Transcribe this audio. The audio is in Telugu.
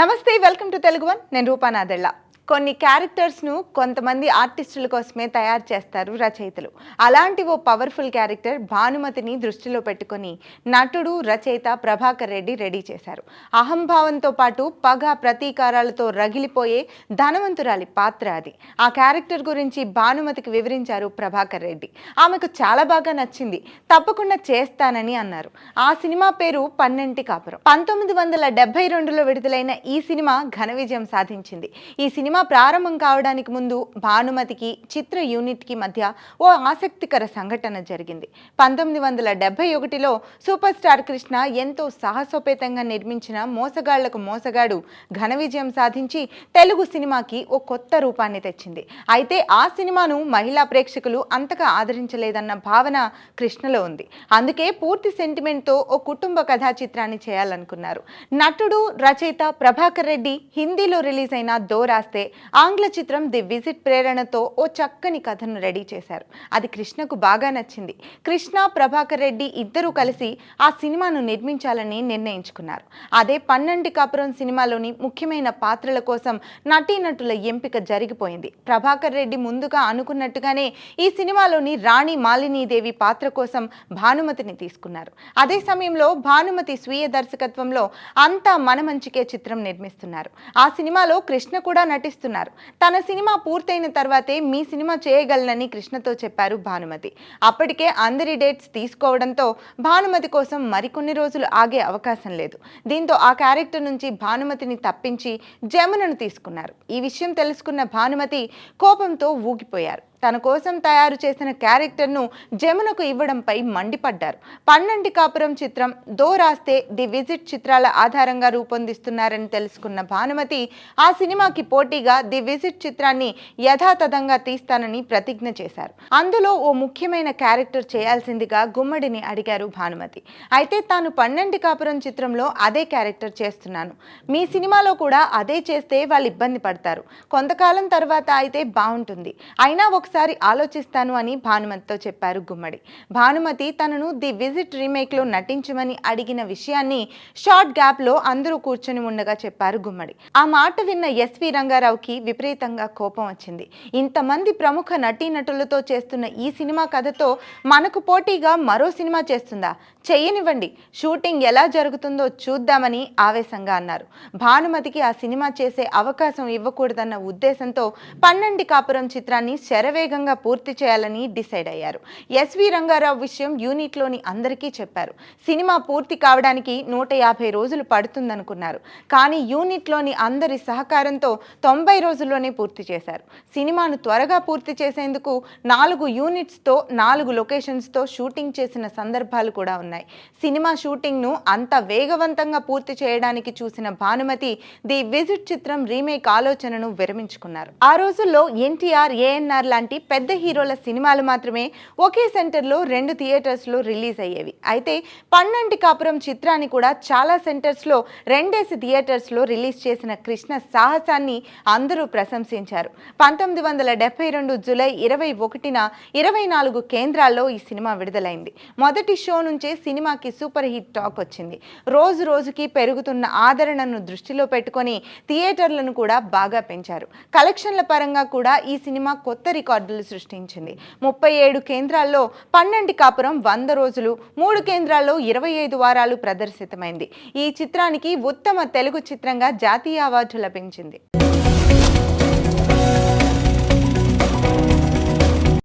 నమస్తే వెల్కమ్ టు తెలుగు వన్. నేను రూపానాదెళ్ళ కొన్ని క్యారెక్టర్స్ను కొంతమంది ఆర్టిస్టుల కోసమే తయారు చేస్తారు రచయితలు. అలాంటి ఓ పవర్ఫుల్ క్యారెక్టర్ భానుమతిని దృష్టిలో పెట్టుకొని నటుడు రచయిత ప్రభాకర్ రెడ్డి రెడీ చేశారు. అహంభావంతో పాటు పగ ప్రతీకారాలతో రగిలిపోయే ధనవంతురాలి పాత్ర అది. ఆ క్యారెక్టర్ గురించి భానుమతికి వివరించారు ప్రభాకర్ రెడ్డి. ఆమెకు చాలా బాగా నచ్చింది. తప్పకుండా చేస్తానని అన్నారు. ఆ సినిమా పేరు పన్నెంటి కాపురం. పంతొమ్మిది వందల డెబ్బై రెండులో విడుదలైన ఈ సినిమా ఘన విజయం సాధించింది. ఈ సినిమా ప్రారంభం కావడానికి ముందు భానుమతికి చిత్ర యూనిట్కి మధ్య ఓ ఆసక్తికర సంఘటన జరిగింది. పంతొమ్మిది వందల డెబ్బై ఒకటిలో సూపర్ స్టార్ కృష్ణ ఎంతో సాహసోపేతంగా నిర్మించిన మోసగాళ్ళకు మోసగాడు ఘన విజయం సాధించి తెలుగు సినిమాకి ఓ కొత్త రూపాన్ని తెచ్చింది. అయితే ఆ సినిమాను మహిళా ప్రేక్షకులు అంతగా ఆదరించలేదన్న భావన కృష్ణలో ఉంది. అందుకే పూర్తి సెంటిమెంట్తో ఓ కుటుంబ కథా చిత్రాన్ని చేయాలనుకున్నారు. నటుడు రచయిత ప్రభాకర్ రెడ్డి హిందీలో రిలీజ్ అయిన దో రాస్తే ఆంగ్ల చిత్రం ది విజిట్ ప్రేరణతో ఓ చక్కని కథను రెడీ చేశారు. అది కృష్ణకు బాగా నచ్చింది. కృష్ణ ప్రభాకర్ రెడ్డి ఇద్దరూ కలిసి ఆ సినిమాను నిర్మించాలని నిర్ణయించుకున్నారు. అదే పన్నెండు కాపురం సినిమాలోని ముఖ్యమైన పాత్రల కోసం నటీనటుల ఎంపిక జరిగిపోయింది. ప్రభాకర్ రెడ్డి ముందుగా అనుకున్నట్టుగానే ఈ సినిమాలోని రాణి మాలినీదేవి పాత్ర కోసం భానుమతిని తీసుకున్నారు. అదే సమయంలో భానుమతి స్వీయ దర్శకత్వంలో అంతా మన మంచికే చిత్రం నిర్మిస్తున్నారు. ఆ సినిమాలో కృష్ణ కూడా నటిస్తున్నారు తన సినిమా పూర్తయిన తర్వాతే మీ సినిమా చేయగలనని కృష్ణతో చెప్పారు భానుమతి. అప్పటికే అందరి డేట్స్ తీసుకోవడంతో భానుమతి కోసం మరికొన్ని రోజులు ఆగే అవకాశం లేదు. దీంతో ఆ క్యారెక్టర్ నుంచి భానుమతిని తప్పించి జమునను తీసుకున్నారు. ఈ విషయం తెలుసుకున్న భానుమతి కోపంతో ఊగిపోయారు. తన కోసం తయారు చేసిన క్యారెక్టర్ను జమునకు ఇవ్వడంపై మండిపడ్డారు. పన్నంటి కాపురం చిత్రం దో రాస్తే ది విజిట్ చిత్రాల ఆధారంగా రూపొందిస్తున్నారని తెలుసుకున్న భానుమతి ఆ సినిమాకి పోటీగా ది విజిట్ చిత్రాన్ని యథాతథంగా తీస్తానని ప్రతిజ్ఞ చేశారు. అందులో ఓ ముఖ్యమైన క్యారెక్టర్ చేయాల్సిందిగా గుమ్మడిని అడిగారు భానుమతి. అయితే తాను పన్నెంటి కాపురం చిత్రంలో అదే క్యారెక్టర్ చేస్తున్నాను. మీ సినిమాలో కూడా అదే చేస్తే వాళ్ళు ఇబ్బంది పడతారు. కొంతకాలం తర్వాత అయితే బాగుంటుంది. అయినా ఒక ఒకసారి ఆలోచిస్తాను అని భానుమతితో చెప్పారు గుమ్మడి. భానుమతి తనను ది విజిట్ రీమేక్లో నటించమని అడిగిన విషయాన్ని షార్ట్ గ్యాప్లో అందరూ కూర్చొని ఉండగా చెప్పారు గుమ్మడి. ఆ మాట విన్న ఎస్వి రంగారావుకి విపరీతంగా కోపం వచ్చింది. ఇంతమంది ప్రముఖ నటీనటులతో చేస్తున్న ఈ సినిమా కథతో మనకు పోటీగా మరో సినిమా చేస్తుందా? చేయనివ్వండి షూటింగ్ ఎలా జరుగుతుందో చూద్దామని ఆవేశంగా అన్నారు. భానుమతికి ఆ సినిమా చేసే అవకాశం ఇవ్వకూడదన్న ఉద్దేశంతో పన్నెండి కాపురం చిత్రాన్ని శరవే శరవేగంగా పూర్తి చేయాలని డిసైడ్ అయ్యారు. ఎస్వి రంగారావు విషయం యూనిట్లోని అందరికీ చెప్పారు. సినిమా పూర్తి కావడానికి నూట యాభై రోజులు పడుతుందనుకున్నారు. కానీ యూనిట్లోని అందరి సహకారంతో తొంభై రోజుల్లోనే పూర్తి చేశారు. సినిమాను త్వరగా పూర్తి చేసేందుకు నాలుగు యూనిట్స్తో నాలుగు లొకేషన్స్తో షూటింగ్ చేసిన సందర్భాలు కూడా ఉన్నాయి. సినిమా షూటింగ్ను అంత వేగవంతంగా పూర్తి చేయడానికి చూసిన భానుమతి ది విజిట్ చిత్రం రీమేక్ ఆలోచనను విరమించుకున్నారు. ఆ రోజుల్లో ఎన్టీఆర్ ఏఎన్ఆర్ లాంటి పెద్ద హీరోల సినిమాలు మాత్రమే ఒకే సెంటర్లో రెండు థియేటర్స్లో రిలీజ్ అయ్యేవి. అయితే పన్నంటి కాపురం చిత్రాన్ని కూడా చాలా సెంటర్స్లో రెండేసి థియేటర్స్లో రిలీజ్ చేసిన కృష్ణ సాహసాన్ని అందరూ ప్రశంసించారు. పంతొమ్మిది వందల డెబ్బై రెండు జూలై ఇరవై ఒకటిన ఇరవై నాలుగు కేంద్రాల్లో ఈ సినిమా విడుదలైంది. మొదటి షో నుంచే సినిమాకి సూపర్ హిట్ టాక్ వచ్చింది. రోజు రోజుకి పెరుగుతున్న ఆదరణను దృష్టిలో పెట్టుకొని థియేటర్లను కూడా బాగా పెంచారు. కలెక్షన్ల పరంగా కూడా ఈ సినిమా కొత్త రికార్డులు సృష్టించింది. ముప్పై ఏడు కేంద్రాల్లో పన్నెండు కాపురం వంద రోజులు మూడు కేంద్రాల్లో ఇరవై ఐదు వారాలు ప్రదర్శితమైంది. ఈ చిత్రానికి ఉత్తమ తెలుగు చిత్రంగా జాతీయ అవార్డు లభించింది.